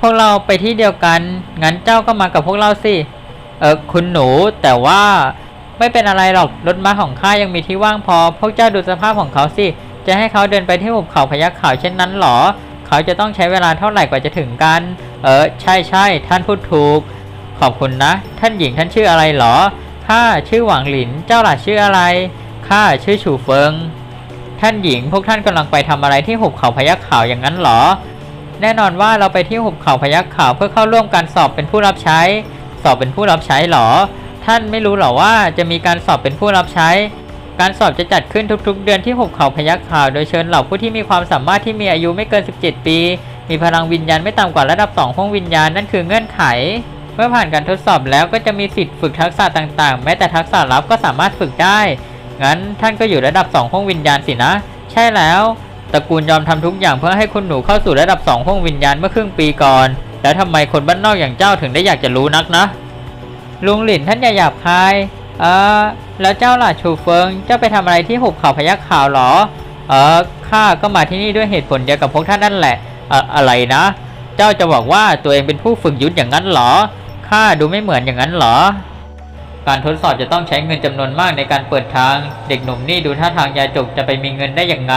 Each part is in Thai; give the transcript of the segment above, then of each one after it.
พวกเราไปที่เดียวกัน งั้นเจ้าก็มากับพวกเราสิ เออคุณหนูแต่ว่าไม่เป็นอะไรหรอก รถม้าของข้ายังมีที่ว่างพอ พวกเจ้าดูสภาพของเขาสิ จะให้เขาเดินไปที่หุบเขาพยัคฆ์ขาวเช่นนั้นหรอ เขาจะต้องใช้เวลาเท่าไหร่กว่าจะถึงกัน เออ ใช่ใช่ ท่านพูดถูก ขอบคุณนะ ท่านหญิงท่านชื่ออะไรหรอ ข้าชื่อหวังหลิน เจ้าล่ะชื่ออะไร ข้าชื่อฉูเฟิง ท่านหญิงพวกท่านกำลังไปทำอะไรที่หุบเขาพยัคฆ์ขาวอย่างนั้นหรอ แน่นอนว่าเราไปที่หุบเขาพยัคฆ์ขาวเพื่อเข้าร่วมการสอบเป็นผู้รับใช้ สอบเป็นผู้รับใช้หรอ ท่านไม่รู้หรอว่าจะมีการสอบเป็นผู้รับใช้ การสอบจะจัดขึ้นทุกๆ เดือนที่หุบเขาพยัคฆ์ขาว โดยเชิญเหล่าผู้ที่มีความสามารถที่มีอายุไม่เกิน 17 ปี มีพลังวิญญาณไม่ต่ำกว่าระดับ2ห้องวิญญาณนั่นคือเงื่อนไข เมื่อผ่านการทดสอบแล้วก็จะมีสิทธิ์ฝึกทักษะต่างๆ แม้แต่ทักษะลับก็สามารถฝึกได้ งั้นท่านก็อยู่ระดับ2ห้องวิญญาณสินะ ใช่แล้ว ตระกูลยอมทำทุกอย่างเพื่อให้คุณหนูเข้าสู่ระดับ2ห้องวิญญาณเมื่อครึ่งปีก่อน แล้วทำไมคนบ้านนอกอย่างเจ้าถึงได้อยากจะรู้นักนะ ลุงหลินท่านอย่าหยาบคาย เออแล้วเจ้าล่ะชูเฟิง เจ้าไปทำอะไรที่หุบเขาพยัคฆ์ขาวหรอ เออข้าก็มาที่นี่ด้วยเหตุผลเดียวกับพวกท่านนั่นแหละเอออะไรนะ เจ้าจะบอกว่าตัวเองเป็นผู้ฝึกยุทธอย่างนั้นหรอ ข้าดูไม่เหมือนอย่างนั้นหรอ การทดสอบจะต้องใช้เงินจำนวนมากในการเปิดทาง เด็กหนุ่มนี่ดูท่าทางยาจกจะไปมีเงินได้อย่างไง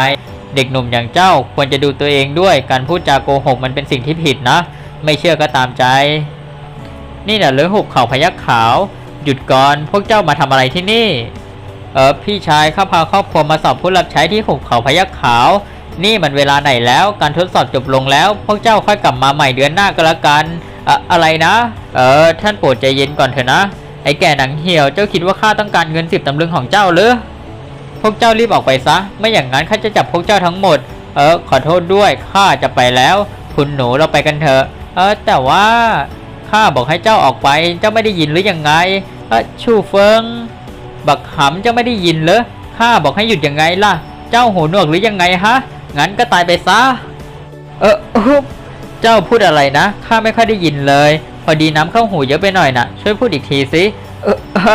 เด็กหนุ่มอย่างเจ้าควรจะดูตัวเองด้วย การพูดจาโกหกมันเป็นสิ่งที่ผิดนะ ไม่เชื่อก็ตามใจ นี่น่ะเรือหุบเขาพยักขาว หยุดก่อนพวกเจ้ามาทำอะไรที่นี่ เออพี่ชายข้าพาครอบครัวมาสอบผู้รับใช้ที่หุบเขาพยักขาว นี่มันเวลาไหนแล้ว การทดสอบจบลงแล้ว พวกเจ้าค่อยกลับมาใหม่เดือนหน้าก็แล้วกันอะอะไรนะ เออท่านโปรดใจเย็นก่อนเถอะนะ ไอ้แก่หนังเหี่ยวเจ้าคิดว่าข้าต้องการเงินสิบตำลึงของเจ้าหรือ พวกเจ้ารีบออกไปซะ ไม่อย่างนั้นข้าจะจับพวกเจ้าทั้งหมด เออ ขอโทษด้วย ข้าจะไปแล้ว คุณหนูเราไปกันเถอะ เออ แต่ว่าข้าบอกให้เจ้าออกไป เจ้าไม่ได้ยินหรือยังไง เออ ชูเฟิง บักขำเจ้าไม่ได้ยินเหรอ ข้าบอกให้หยุดยังไงล่ะ เจ้าหูหนวกหรือยังไงฮะ งั้นก็ตายไปซะ เออเจ้าพูดอะไรนะ ข้าไม่ค่อยได้ยินเลย พอดีน้ำเข้าหูเยอะไปหน่อยนะช่วยพูดอีกทีสิ เออฮ